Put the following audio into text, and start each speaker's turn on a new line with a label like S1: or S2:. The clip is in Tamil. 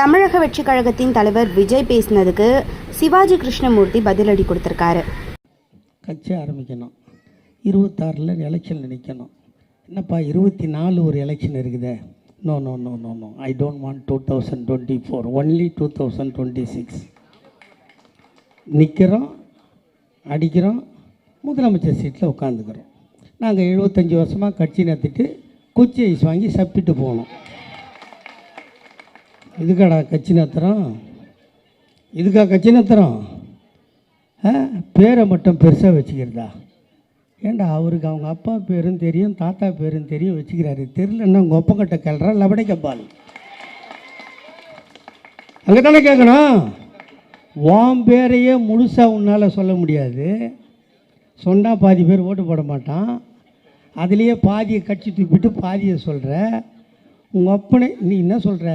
S1: தமிழக வெற்றி கழகத்தின் தலைவர் விஜய் பேசினதுக்கு சிவாஜி கிருஷ்ணமூர்த்தி பதிலடி கொடுத்திருக்காரு.
S2: கட்சி ஆரம்பிக்கணும். இருபத்தாறில் எலெக்ஷன் நிற்கணும் என்னப்பா இருபத்தி நாலு ஒரு எலெக்ஷன் இருக்குதே. No no no no no I don't want two thousand twenty four only two thousand twenty six நிற்கிறோம் அடிக்கிறோம் முதலமைச்சர் சீட்டில் உட்காந்துக்கிறோம் நாங்கள் எழுபத்தஞ்சி வருஷமாக கட்சி நடத்திட்டு குச்சி ஐஸ் வாங்கி சப்பிட்டு போனோம். இதுக்காடா கட்சி நத்திரம்? இதுக்கா கட்சி நத்திரம்? ஆ, பேரை மட்டும் பெருசாக வச்சுக்கிறதா? ஏண்டா அவருக்கு அவங்க அப்பா பேரும் தெரியும் தாத்தா பேரும் தெரியும் வச்சுக்கிறாரு. தெரிலன்னா உங்கள் ஒப்பங்கட்ட கிளறா லபடை கப்பால் அங்கே தானே கேட்கணும்? வாம் பேரையே முழுசாக உன்னால் சொல்ல முடியாது. சொன்னால் பாதி பேர் ஓட்டு போட மாட்டான். அதுலேயே பாதியை கட்சி தூக்கிட்டு பாதியை சொல்கிற உங்கள் அப்பனை நீ என்ன சொல்கிற